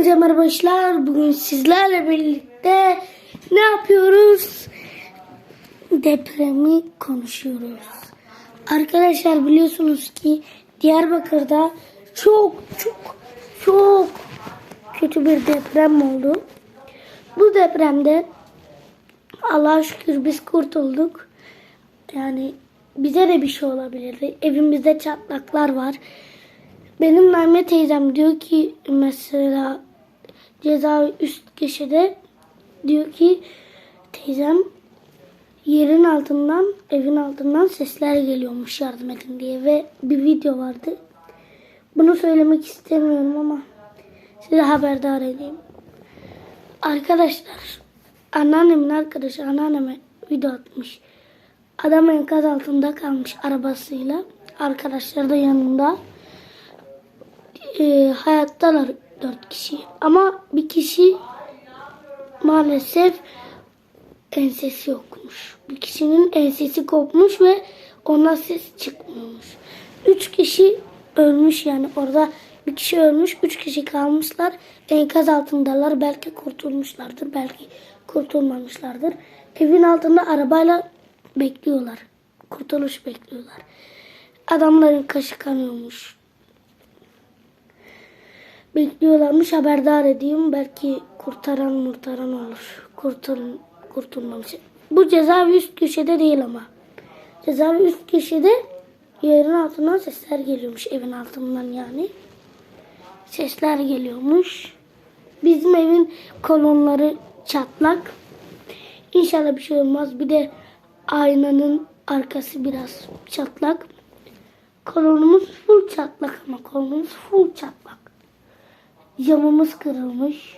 Hepinize merhaba arkadaşlar. Bugün sizlerle birlikte ne yapıyoruz? Depremi konuşuyoruz. Arkadaşlar biliyorsunuz ki Diyarbakır'da çok çok çok kötü bir deprem oldu. Bu depremde Allah'a şükür biz kurtulduk. Yani bize de bir şey olabilirdi. Evimizde çatlaklar var. Benim Merve teyzem diyor ki mesela cezaevi üst köşede diyor ki teyzem yerin altından evin altından sesler geliyormuş yardım edin diye ve bir video vardı. Bunu söylemek istemiyorum ama size haberdar edeyim. Arkadaşlar anneannemin arkadaşı anneanneme video atmış. Adam enkaz altında kalmış arabasıyla. Arkadaşları da yanında e, hayattalar dört kişi. Ama bir kişi maalesef ensesi yokmuş. Bir kişinin ensesi kopmuş ve ondan ses çıkmıyormuş. Üç kişi ölmüş yani orada bir kişi ölmüş, üç kişi kalmışlar. Enkaz altındalar. Belki kurtulmuşlardır, belki kurtulmamışlardır. Evin altında arabayla bekliyorlar. Kurtuluş bekliyorlar. Adamların kaşı kanıyormuş bekliyorlarmış haberdar edeyim. Belki kurtaran murtaran olur. Kurtul, kurtulmamış. Bu cezaevi üst köşede değil ama. Cezaevi üst köşede yerin altından sesler geliyormuş. Evin altından yani. Sesler geliyormuş. Bizim evin kolonları çatlak. İnşallah bir şey olmaz. Bir de aynanın arkası biraz çatlak. Kolonumuz full çatlak ama kolonumuz full çatlak. Camımız kırılmış.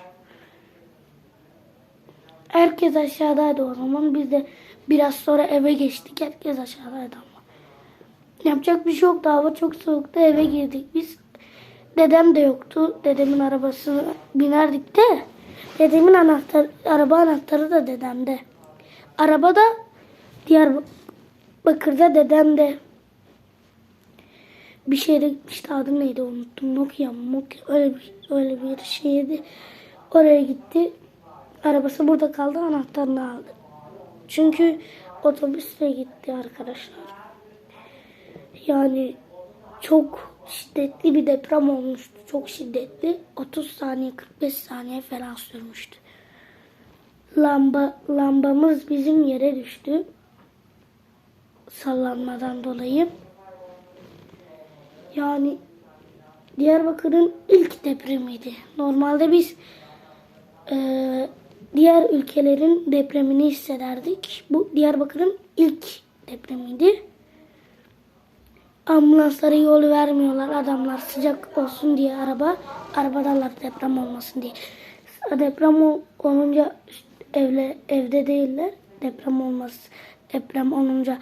Herkes aşağıdaydı o zaman. Biz de biraz sonra eve geçtik. Herkes aşağıdaydı ama. Yapacak bir şey yoktu. Hava çok soğuktu. Eve girdik biz. Dedem de yoktu. Dedemin arabasına binerdik de. Dedemin anahtarı, araba anahtarı da dedemde. Araba da Diyarbakır'da dedemde bir şeyde gitmişti adı neydi unuttum. Nokia? Nokia öyle bir, öyle bir şeydi. Oraya gitti. Arabası burada kaldı anahtarını aldı. Çünkü otobüsle gitti arkadaşlar. Yani çok şiddetli bir deprem olmuştu. Çok şiddetli. 30 saniye 45 saniye falan sürmüştü. Lamba lambamız bizim yere düştü. Sallanmadan dolayı. Yani Diyarbakır'ın ilk depremiydi. Normalde biz e, diğer ülkelerin depremini hissederdik. Bu Diyarbakır'ın ilk depremiydi. Ambulanslara yol vermiyorlar. Adamlar sıcak olsun diye araba. Arabadalar deprem olmasın diye. Deprem olunca evle, evde değiller. Deprem olmaz. Deprem olunca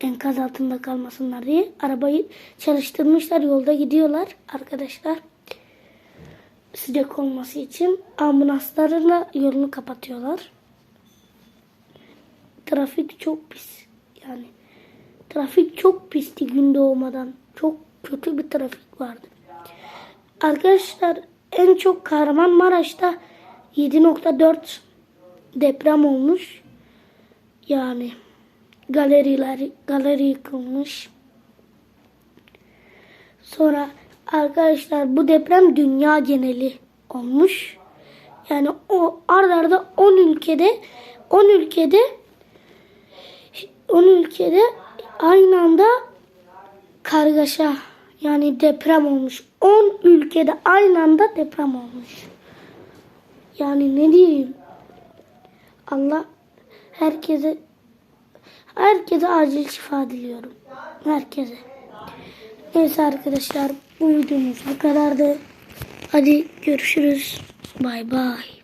enkaz altında kalmasınlar diye arabayı çalıştırmışlar. Yolda gidiyorlar arkadaşlar. Sıcak olması için ambulanslarla yolunu kapatıyorlar. Trafik çok pis. Yani trafik çok pisti gün doğmadan. Çok kötü bir trafik vardı. Arkadaşlar en çok Kahramanmaraş'ta 7.4 deprem olmuş. Yani galeriler galeri yıkılmış. Sonra arkadaşlar bu deprem dünya geneli olmuş. Yani o ardarda arda 10 ülkede 10 ülkede 10 ülkede aynı anda kargaşa yani deprem olmuş. 10 ülkede aynı anda deprem olmuş. Yani ne diyeyim? Allah herkese Herkese acil şifa diliyorum. Herkese. Neyse arkadaşlar bu videomuz bu kadardı. Hadi görüşürüz. Bay bay.